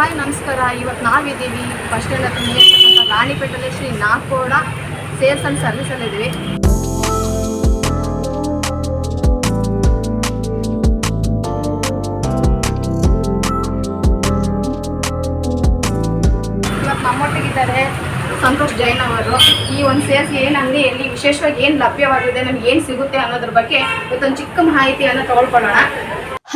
Hi, ನಮಸ್ಕಾರ. ಇವತ್ತು ನಾವಿದ್ದೀವಿ ಬಸ್ ಸ್ಟ್ಯಾಂಡ್ ಹತ್ರ ನಿಲ್ಲಿರ್ತಕ್ಕಂಥ ರಾಣಿಪೇಟೆಯಲ್ಲಿ ಶ್ರೀ ನಾಕೋಡ ಸೇಲ್ಸ್ ಆ್ಯಂಡ್ ಸರ್ವಿಸಲ್ಲಿದ್ದೀವಿ ಇವತ್ತು ನಮ್ಮೊಟ್ಟಿಗಿದ್ದಾರೆ ಸಂತೋಷ್ ಜೈನ್ ಅವರು. ಈ ಒಂದು ಸೇಲ್ಸ್ ಏನು ಅಂಗಡಿಯಲ್ಲಿ ವಿಶೇಷವಾಗಿ ಏನು ಲಭ್ಯವಾಗಿದೆ, ನಮ್ಗೆ ಏನು ಸಿಗುತ್ತೆ ಅನ್ನೋದ್ರ ಬಗ್ಗೆ ಇವತ್ತೊಂದು ಚಿಕ್ಕ ಮಾಹಿತಿಯನ್ನು ತಗೊಳ್ಕೊಳ್ಳೋಣ.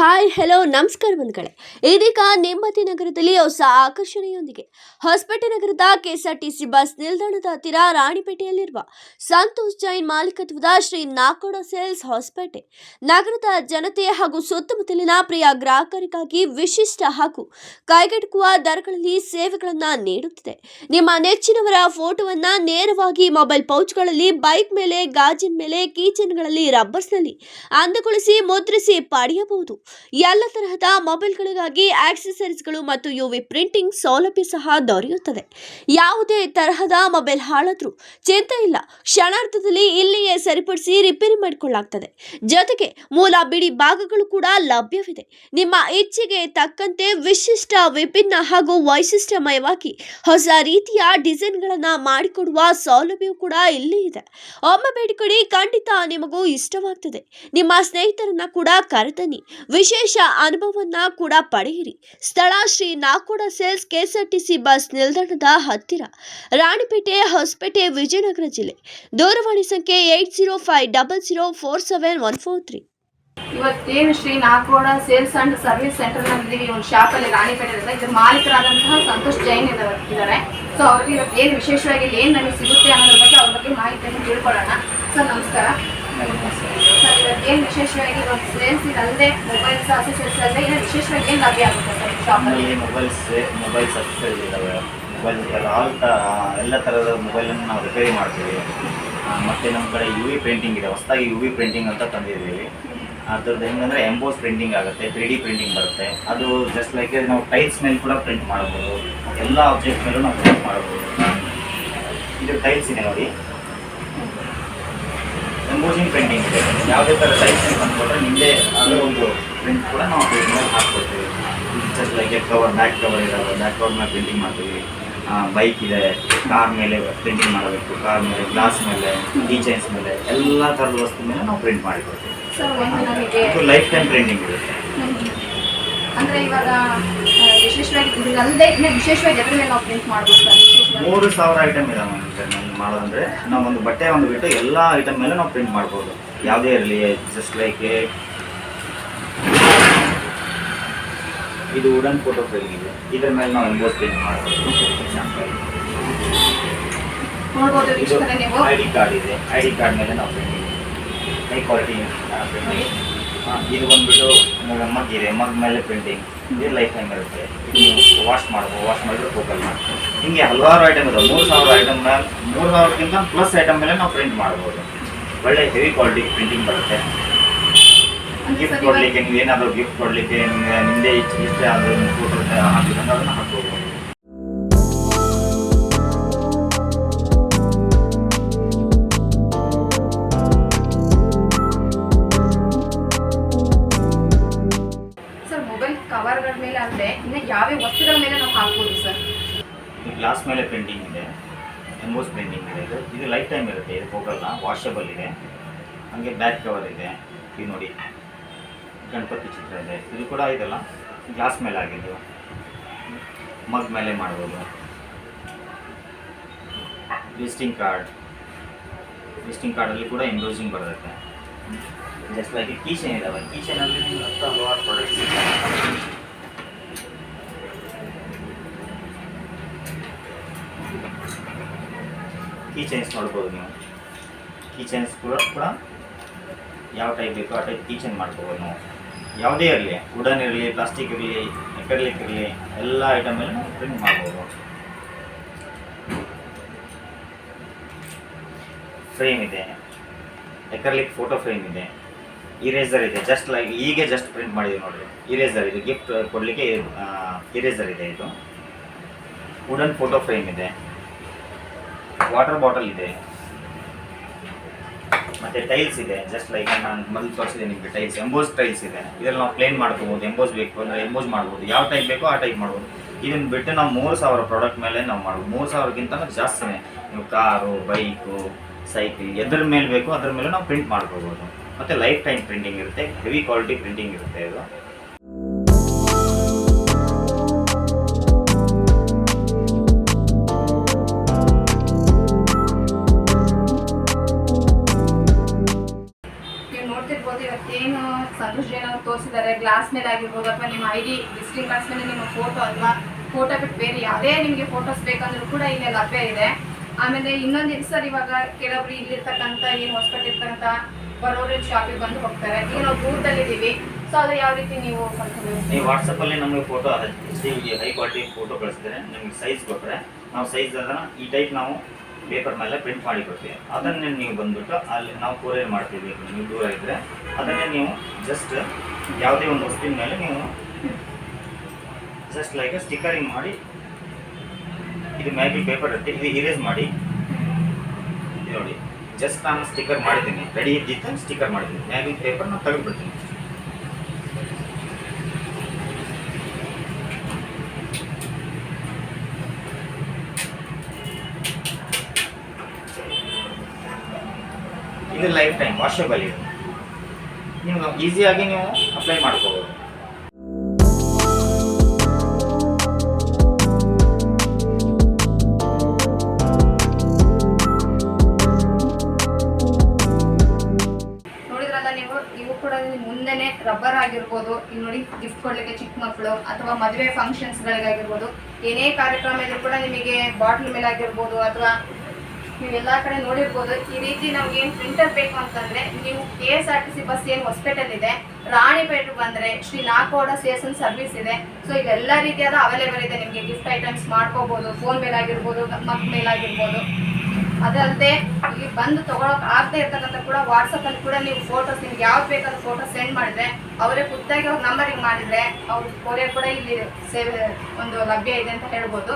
ಹಾಯ್, ಹೆಲೋ, ನಮಸ್ಕಾರ ಬಂಧುಗಳೇ. ಇದೀಗ ನೇಮತಿ ನಗರದಲ್ಲಿ ಹೊಸ ಆಕರ್ಷಣೆಯೊಂದಿಗೆ ಹೊಸಪೇಟೆ ನಗರದ ಕೆಎಸ್ಆರ್ಟಿಸಿ ಬಸ್ ನಿಲ್ದಾಣದ ಹತ್ತಿರ ರಾಣಿಪೇಟೆಯಲ್ಲಿರುವ ಸಂತೋಷ್ ಜೈನ್ ಮಾಲೀಕತ್ವದ ಶ್ರೀ ನಾಕೋಡ ಸೇಲ್ಸ್ ಹೊಸಪೇಟೆ. ನಗರದ ಜನತೆ ಹಾಗೂ ಸುತ್ತಮುತ್ತಲಿನ ಪ್ರಿಯ ಗ್ರಾಹಕರಿಗಾಗಿ ವಿಶಿಷ್ಟ ಹಾಗೂ ಕೈಗೆಟುಕುವ ದರಗಳಲ್ಲಿ ಸೇವೆಗಳನ್ನು ನೀಡುತ್ತಿದೆ. ನಿಮ್ಮ ನೆಚ್ಚಿನವರ ಫೋಟೋವನ್ನು ನೇರವಾಗಿ ಮೊಬೈಲ್ ಪೌಚ್ಗಳಲ್ಲಿ, ಬೈಕ್ ಮೇಲೆ, ಗಾಜಿನ ಮೇಲೆ, ಕೀಚನ್ಗಳಲ್ಲಿ ರಬ್ಬರ್ಸ್ನಲ್ಲಿ ಅಂದಗೊಳಿಸಿ ಮುದ್ರಿಸಿ ಪಡೆಯಬಹುದು. ಎಲ್ಲ ತರಹದ ಮೊಬೈಲ್ಗಳಿಗಾಗಿ ಆಕ್ಸೆಸರೀಸ್ಗಳು ಮತ್ತು ಯು ವಿ ಪ್ರಿಂಟಿಂಗ್ ಸೌಲಭ್ಯ ಸಹ ದೊರೆಯುತ್ತದೆ. ಯಾವುದೇ ತರಹದ ಮೊಬೈಲ್ ಹಾಳಾದರೂ ಚಿಂತೆ ಇಲ್ಲ. ಕ್ಷಣಾರ್ಥದಲ್ಲಿ ಇಲ್ಲಿಯೇ ಸರಿಪಡಿಸಿ ರಿಪೇರಿ ಮಾಡಿಕೊಳ್ಳಲಾಗ್ತದೆ. ಜೊತೆಗೆ ಮೂಲ ಬಿಡಿ ಭಾಗಗಳು ಕೂಡ ಲಭ್ಯವಿದೆ. ನಿಮ್ಮ ಇಚ್ಛೆಗೆ ತಕ್ಕಂತೆ ವಿಶಿಷ್ಟ ವಿಭಿನ್ನ ಹಾಗೂ ವೈಶಿಷ್ಟ್ಯಮಯವಾಗಿ ಹೊಸ ರೀತಿಯ ಡಿಸೈನ್ಗಳನ್ನು ಮಾಡಿಕೊಡುವ ಸೌಲಭ್ಯವೂ ಕೂಡ ಇಲ್ಲಿ ಇದೆ ಒಮ್ಮೆ ಬೇಡಿಕೊಡಿ ಖಂಡಿತ ನಿಮಗೂ ಇಷ್ಟವಾಗ್ತದೆ. ನಿಮ್ಮ ಸ್ನೇಹಿತರನ್ನ ಕೂಡ ಕರೆತನ್ನಿ. ವಿಶೇಷ ಅನುಭವವನ್ನ ಕೂಡ ಪಡೆಯಿರಿ. ಸ್ಥಳ Shri Nakoda sales KSRTC bus ನಿಲ್ದಾಣದ ಹತ್ತಿರ. ರಾಣಿಪೇಟೆ ಹೊಸಪೇಟೆ ವಿಜಯನಗರ ಜಿಲ್ಲೆ. ದೂರವಾಣಿ ಸಂಖ್ಯೆ eight zero five double zero four seven one four three. ಇವತ್ತೇನು Shri Nakoda sales and service ಸೆಂಟರ್ನಲ್ಲಿ ಒಂದು ಶಾಪ್ ಅಲ್ಲಿ ರಾಣಿಪೇಟೆ ಇದೆ ಇದ್ರ ಮಾಲೀಕರಾದಂತಹ ಸಂತೋಷ್ ಜೈನ್ ಇದ್ದಾರೆ. ಸೊ ಅವ್ರಿಗೆ ಇವತ್ತು ಏನು ವಿಶೇಷವಾಗಿ ಇಲ್ಲಿ ಏನು ನಮಗೆ ಸಿಗುತ್ತೆ ಅನ್ನೋದ್ರ ಬಗ್ಗೆ ಅವ್ರ ಬಗ್ಗೆ ಮಾಹಿತಿಯನ್ನು ತಿಳ್ಕೊಳ್ಳೋಣ ಸರ್ ನಮಸ್ಕಾರ ಸರ್ ಇವತ್ತು ಏನು ವಿಶೇಷವಾಗಿ ಸೇಲ್ಸ್ ಇದಲ್ಲದೆ ಮೊಬೈಲ್ಸ್ ಅಸೆಸರೀಸ್ ಅಲ್ಲದೆ ವಿಶೇಷವಾಗಿ ಏನು ಲಭ್ಯ ಆಗುತ್ತೆ ಮೊಬೈಲ್ಸ್ ಮೊಬೈಲ್ಸ್ ಇದ್ದಾವೆ ಮೊಬೈಲ್ ಆಲ್ ಎಲ್ಲ ಥರದ ಮೊಬೈಲನ್ನು ನಾವು ರಿಪೇರಿ ಮಾಡ್ತೀವಿ. ಮತ್ತೆ ನಮ್ಮ ಕಡೆ ಯು ವಿ ಪ್ರಿಂಟಿಂಗ್ ಇದೆ. ಹೊಸದಾಗಿ ಯು ವಿ ಪ್ರಿಂಟಿಂಗ್ ಅಂತ ತಂದಿದ್ದೀವಿ. ಅದ್ರದ್ದು ಹೆಂಗಂದ್ರೆ ಎಂಬೋಸ್ ಪ್ರಿಂಟಿಂಗ್ ಆಗುತ್ತೆ ತ್ರೀ ಡಿ ಪ್ರಿಂಟಿಂಗ್ ಬರುತ್ತೆ. ಅದು ಜಸ್ಟ್ ಲೈಕ್ ನಾವು ಟೈಲ್ಸ್ ಮೇಲೆ ಕೂಡ ಪ್ರಿಂಟ್ ಮಾಡ್ಬೋದು ಎಲ್ಲ ಆಬ್ಜೆಕ್ಟ್ ಮೇಲೂ ನಾವು ಪ್ರಿಂಟ್ ಮಾಡ್ಬೋದು ಇದು ಟೈಲ್ಸ್ ಇದೆ ನೋಡಿ. ಎಂಬೋಸಿಂಗ್ ಪ್ರಿಂಟಿಂಗ್ ಇದೆ. ಯಾವುದೇ ಥರ ಟೈಲ್ಸ್ ಬಂದ್ಕೊಂಡ್ರೆ ನಿಮ್ಮದೇ ಅದರ ಒಂದು ಪ್ರಿಂಟ್ ಕೂಡ ನಾವು ಮೇಲೆ ಹಾಕ್ಕೊಡ್ತೀವಿ. Just like cover back cover ಇರೋಲ್ಲ ಬ್ಯಾಕ್ ಕವರ್ ಮೇಲೆ ಪ್ರಿಂಟಿಂಗ್ ಮಾಡ್ತೀವಿ. ಬೈಕ್ ಇದೆ ಕಾರ್ ಮೇಲೆ ಪ್ರಿಂಟಿಂಗ್ ಮಾಡಬೇಕು ಕಾರ್ ಮೇಲೆ ಗ್ಲಾಸ್ ಮೇಲೆ ಡಿಚೈನ್ಸ್ ಮೇಲೆ ಎಲ್ಲ ಥರದ ವಸ್ತು ಮೇಲೆ ನಾವು ಪ್ರಿಂಟ್ ಮಾಡಿಕೊಡ್ತೀವಿ. ಲೈಫ್ ಟೈಮ್ ಪ್ರಿಂಟಿಂಗ್ ಇರುತ್ತೆ. ಅಂದರೆ ಇವಾಗ ವಿಶೇಷವಾಗಿ ಇನ್ನು ವಿಶೇಷವಾಗಿ ಎದ್ರ ಮೇಲೆ ನಾವು ಪ್ರಿಂಟ್ ಸರ್. ವಿಶೇಷವಾಗಿ. ಮೂರು ಸಾವಿರ ಐಟಮ್ ಇದೆ ನಮ್ಮ ಮಾಡೋದಂದ್ರೆ ನಾವು ಒಂದು ಬಟ್ಟೆ ಒಂದು ಬಿಟ್ಟು ಎಲ್ಲ ಐಟಮ್ ಮೇಲೆ ನಾವು ಪ್ರಿಂಟ್ ಮಾಡ್ಬೋದು. ಯಾವುದೇ ಇರಲಿ ಜಸ್ಟ್ ಲೈಕ್ ಇದು ವುಡನ್ ಫೋಟೋ ಫ್ರೇಮ್ ಇದೆ. ಇದ್ರ ಮೇಲೆ ನಾವು ಎಂಬೋಸ್ ಪ್ರಿಂಟ್ ಮಾಡ್ಬೋದು. ಐ ಡಿ ಕಾರ್ಡ್ ಇದೆ. ಐ ಡಿ ಕಾರ್ಡ್ ಮೇಲೆ ನಾವು ಪ್ರಿಂಟ್ ಹೈ ಕ್ವಾಲಿಟಿ ಇದು ಬಂದ್ಬಿಟ್ಟು ಮಗ್ ಇದೆ ಮಗ್ ಮೇಲೆ ಪೇಂಟಿಂಗ್ ಇದು ಲೈಫ್ ಟೈಮ್ ಇರುತ್ತೆ. ನೀವು ವಾಶ್ ಮಾಡ್ಬೋದು ವಾಶ್ ಮಾಡಿದ್ರೆ ಹೋಗಲ್ಲ ಹಿಂಗೆ ಹಲವಾರು ಐಟಮ್ ಇದೆ ಮೂರು ಸಾವಿರ ಐಟಮ್ ಮೇಲೆ ಮೂರು ಸಾವಿರಕ್ಕಿಂತ ಪ್ಲಸ್ ಐಟಮ್ ಮೇಲೆ ನಾವು ಪ್ರಿಂಟ್ ಮಾಡ್ಬೋದು. ಒಳ್ಳೆ ಹೆವಿ ಕ್ವಾಲಿಟಿ ಪ್ರಿಂಟಿಂಗ್ ಬರುತ್ತೆ. ಗಿಫ್ಟ್ ಕೊಡಲಿಕ್ಕೆ ನೀವು ಏನಾದರೂ ಗಿಫ್ಟ್ ಕೊಡಲಿಕ್ಕೆ ನಿಮಗೆ ನಿಮ್ಮದೇ ಇಷ್ಟ ಇಷ್ಟ ಆದರೂ ಫೋಟೋ ಹಾಕಿದಂಗೆ ಅದನ್ನು ಹಾಕ್ಬೋದು. ಮೊಬೈಲ್ ಕವರ್ಗಳ ಮೇಲೆ ಅಂದ್ರೆ ಇನ್ನು ಯಾವ್ಯಾವ ವಸ್ತುಗಳ ಮೇಲೆ ನಾವು ಹಾಕ್ಬೋದು ಸರ್? ಗ್ಲಾಸ್ ಮೇಲೆ ಪೇಂಟಿಂಗ್ ಇದೆ ಎಂಬೋಸ್ ಪೇಂಟಿಂಗ್ ಇದೆ, ಇದು ಇದು ಲೈಫ್ ಟೈಮ್ ಇರುತ್ತೆ, ಇದು ಹೋಗಲ್ಲ ವಾಷಬಲ್ ಇದೆ. ಹಾಗೆ ಬ್ಯಾಕ್ ಕವರ್ ಇದೆ, ಇದು ನೋಡಿ. ಗಣಪತಿ ಚಿತ್ರ ಇದೆ. ಇದು ಕೂಡ ಇದೆಲ್ಲ, ಗ್ಲಾಸ್ ಮೇಲೆ ಆಗಿದ್ದು. ಮಗ್ ಮೇಲೆ ಮಾಡ್ಬೋದು. ವಿಸಿಟಿಂಗ್ ಕಾರ್ಡ್ ವಿಸಿಟಿಂಗ್ ಕಾರ್ಡಲ್ಲಿ ಕೂಡ ಎಂಬ್ರೋಸಿಂಗ್ ಬರುತ್ತೆ. ಜಸ್ಟ್ ಲೈಕ್ ಕೀಚೇನ್ ಇದಾವೆ ಕೀಚೇನಲ್ಲಿ ಹತ್ತು ಹಲವಾರು ಪ್ರಾಡಕ್ಟ್ಸ್ ಕೀಚನ್ಸ್ ನೋಡ್ಬೋದು ನೀವು ಕೀಚನ್ಸ್ ಕೂಡ ಕೂಡ ಯಾವ ಟೈಪ್ ಬೇಕೋ ಆ ಟೈಪ್ ಕೀಚನ್ ಮಾಡ್ಕೋಬೋದು ನಾವು ಯಾವುದೇ ಇರಲಿ ವುಡನ್ ಇರಲಿ ಪ್ಲಾಸ್ಟಿಕ್ ಇರಲಿ ಎಕರ್ಲಿಕ್ ಇರಲಿ ಎಲ್ಲ ಐಟಮ್ ಮೇಲೆ ನಾವು ಪ್ರಿಂಟ್ ಮಾಡ್ಬೋದು ಫ್ರೇಮ್ ಇದೆ. ಎಕರ್ಲಿಕ್ ಫೋಟೋ ಫ್ರೇಮ್ ಇದೆ. ಇರೇಸರ್ ಇದೆ. ಜಸ್ಟ್ ಲೈಕ್ ಈಗ ಜಸ್ಟ್ ಪ್ರಿಂಟ್ ಮಾಡಿದ್ದೀವಿ ನೋಡಿರಿ. ಇರೇಸರ್ ಇದು. ಗಿಫ್ಟ್ ಕೊಡಲಿಕ್ಕೆ ಇರೇಸರ್ ಇದೆ ಇದು. ವುಡನ್ ಫೋಟೋ ಫ್ರೇಮ್ ಇದೆ. ವಾಟರ್ ಬಾಟಲ್ ಇದೆ. ಮತ್ತೆ ಟೈಲ್ಸ್ ಇದೆ. ಜಸ್ಟ್ ಲೈಕ್ ನಾನು ಮೊದಲು ತೋರಿಸಿದೆ ನಿಮಗೆ ಟೈಲ್ಸ್ ಎಂಬೋಸ್ ಟೈಲ್ಸ್ ಇದೆ. ಇದರಲ್ಲಿ ನಾವು ಪ್ಲೇನ್ ಮಾಡ್ಕೋಬೋದು. ಎಂಬೋಸ್ ಬೇಕು ಅಂದರೆ ಎಂಬೋಸ್ ಮಾಡ್ಬೋದು. ಯಾವ ಟೈಪ್ ಬೇಕೋ ಆ ಟೈಪ್ ಮಾಡ್ಬೋದು. ಇದನ್ನ ಬಿಟ್ಟು ನಾವು ಮೂರು ಸಾವಿರ ಪ್ರಾಡಕ್ಟ್ ಮೇಲೆ ನಾವು ಮಾಡ್ಬೋದು. ಮೂರು ಸಾವಿರಕ್ಕಿಂತ ಜಾಸ್ತಿನೇ. ನೀವು ಕಾರು ಬೈಕು ಸೈಕಲ್ ಎದ್ರ ಮೇಲೆ ಬೇಕು ಅದ್ರ ಮೇಲೆ ನಾವು ಪ್ರಿಂಟ್ ಮಾಡ್ಕೋಬೋದು. ಮತ್ತು ಲೈಫ್ ಟೈಮ್ ಪ್ರಿಂಟಿಂಗ್ ಇರುತ್ತೆ, ಹೆವಿ ಕ್ವಾಲಿಟಿ ಪ್ರಿಂಟಿಂಗ್ ಇರುತ್ತೆ ಇದು. ಇವತ್ತೇನು ಸಂತೋಷ್ ಜೈನ್ ಅವ್ರು ತೋರಿಸಿದ್ದಾರೆ. ಗ್ಲಾಸ್ ಮೇಲೆ ಆಗಿರ್ಬೋದು ಅಥವಾ ನಿಮ್ಮ ಐ ಡಿ ವಿಸಿಟಿಂಗ್ ಕಾರ್ಡ್ಸ್ ಮೇಲೆ ನಿಮ್ಮ ಫೋಟೋ ಅಲ್ವಾ? ಫೋಟೋ ಬಿಟ್ಟು ಬೇರೆ ಯಾವುದೇ ನಿಮಗೆ ಫೋಟೋಸ್ ಬೇಕಂದ್ರೂ ಕೂಡ ಇಲ್ಲಿ ಲಭ್ಯ ಇದೆ. ಆಮೇಲೆ ಇನ್ನೊಂದು ಇದು ಸರ್ ಇವಾಗ ಕೆಲವರು ಇಲ್ಲಿರ್ತಕ್ಕಂಥ ಏನು ಹೊಸಪೇಟೆ ಇರ್ತಕ್ಕಂಥ ಬರೋರು ಶಾಪಿಗೆ ಬಂದು ಹೋಗ್ತಾರೆ. ಈಗ ನಾವು ದೂರದಲ್ಲಿದ್ದೀವಿ. ಸೊ ಅದು ಯಾವ ರೀತಿ ನೀವು. ನೀವು ವಾಟ್ಸಪ್ಪಲ್ಲಿ ನಮಗೆ ಫೋಟೋ ಹೈ ಕ್ವಾಲಿಟಿ ಫೋಟೋ ಕಳಿಸಿದ್ರೆ ನಿಮಗೆ ಸೈಜ್ ಕೊಟ್ಟರೆ ನಾವು ಸೈಜ್ ಅದನ್ನು ಈ ಟೈಪ್ ನಾವು ಪೇಪರ್ ಮೇಲೆ ಪ್ರಿಂಟ್ ಮಾಡಿ ಕೊಡ್ತೀವಿ. ಅದನ್ನೇ ನೀವು ಬಂದ್ಬಿಟ್ಟು ಅಲ್ಲಿ ನಾವು ಕೊರಿಯರ್ ಮಾಡ್ತೀವಿ. ನೀವು ದೂರ ಇದ್ದರೆ ಅದನ್ನೇ ನೀವು ಜಸ್ಟ್ ಯಾವುದೇ ಒಂದು ವಸ್ತುವಿನ ಮೇಲೆ ನೀವು ಜಸ್ಟ್ ಲೈಕ್ ಸ್ಟಿಕರಿಂಗ್ ಮಾಡಿ ಇದು ಮ್ಯಾಗಿ ಪೇಪರ್ ಇರುತ್ತೆ ಇದು ಇರೇಸ್ ಮಾಡಿ ನೋಡಿ. ಜಸ್ಟ್ ನಾನು ಸ್ಟಿಕ್ಕರ್ ಮಾಡಿದ್ದೀನಿ. ರೆಡಿ ಇದ್ದಿದ್ದಂಗೆ ಸ್ಟಿಕ್ಕರ್ ಮಾಡಿದ್ದೀನಿ. ಮ್ಯಾಗಿ ಪೇಪರ್ ನಾನು ತೆಗೆದುಬಿಡ್ತೀನಿ ಇದು ಲೈಫ್ ಟೈಮ್ ವಾಷಬಲ್ ಇದು. ನೀವು ಈಸಿಯಾಗಿ ನೀವು ಅಪ್ಲೈ ಮಾಡ್ಕೋಬೋದು. ಈಗ ನೋಡಿ ಗಿಫ್ಟ್ ಕೊಡ್ಲಿಕ್ಕೆ ಚಿಕ್ಕ ಮಕ್ಕಳು ಅಥವಾ ಮದುವೆ ಫಂಕ್ಷನ್ಸ್ಗಳಿಗಾಗಿರ್ಬೋದು ಏನೇ ಕಾರ್ಯಕ್ರಮ ಇದ್ರೂ ಕೂಡ ನಿಮಗೆ ಬಾಟ್ಲ್ ಮೇಲೆ ಆಗಿರ್ಬೋದು ಅಥವಾ ನೀವೆಲ್ಲ ಕಡೆ ನೋಡಿರ್ಬೋದು, ಈ ರೀತಿ ನಮ್ಗೆ ಏನು ಪ್ರಿಂಟರ್ ಬೇಕು ಅಂತಂದ್ರೆ ನೀವು K S R T C bus ಏನು ಹೊಸಪೇಟೆಲ್ ಇದೆ, ರಾಣಿಪೇಟೆ ಬಂದ್ರೆ ಶ್ರೀ ನಾಕೋಡ ಎನ್ ಸರ್ವಿಸ್ ಇದೆ. ಸೊ ಇವೆಲ್ಲ ರೀತಿಯಾದ ಅವೈಲೇಬಲ್ ಇದೆ. ನಿಮಗೆ ಗಿಫ್ಟ್ ಐಟಮ್ಸ್ ಮಾಡ್ಕೋಬಹುದು ಫೋನ್ ಮೇಲಾಗಿರ್ಬೋದು ಮಕ್ ಮೇಲಾಗಿರ್ಬೋದು ಅದಲ್ಲದೆ ಇಲ್ಲಿ ಬಂದು ತಗೊಳಕ್ ಆಗದೆ ಇರ್ತಕ್ಕಂಥ ಕೂಡ ವಾಟ್ಸಪ್ ಅಲ್ಲಿ ಕೂಡ ನೀವು ಫೋಟೋಸ್ ನಿಮ್ಗೆ ಯಾವ್ದು ಬೇಕಾದ ಫೋಟೋ ಸೆಂಡ್ ಮಾಡಿದ್ರೆ, ಅವರೇ ಖುದ್ದಾಗಿ ಅವ್ರ ನಂಬರಿಗೆ ಮಾಡಿದ್ರೆ, ಅವ್ರ ಕೊರಿಯರ್ ಕೂಡ ಇಲ್ಲಿ ಸೇವೆ, ಒಂದು ಲಭ್ಯ ಇದೆ ಅಂತ ಹೇಳ್ಬೋದು.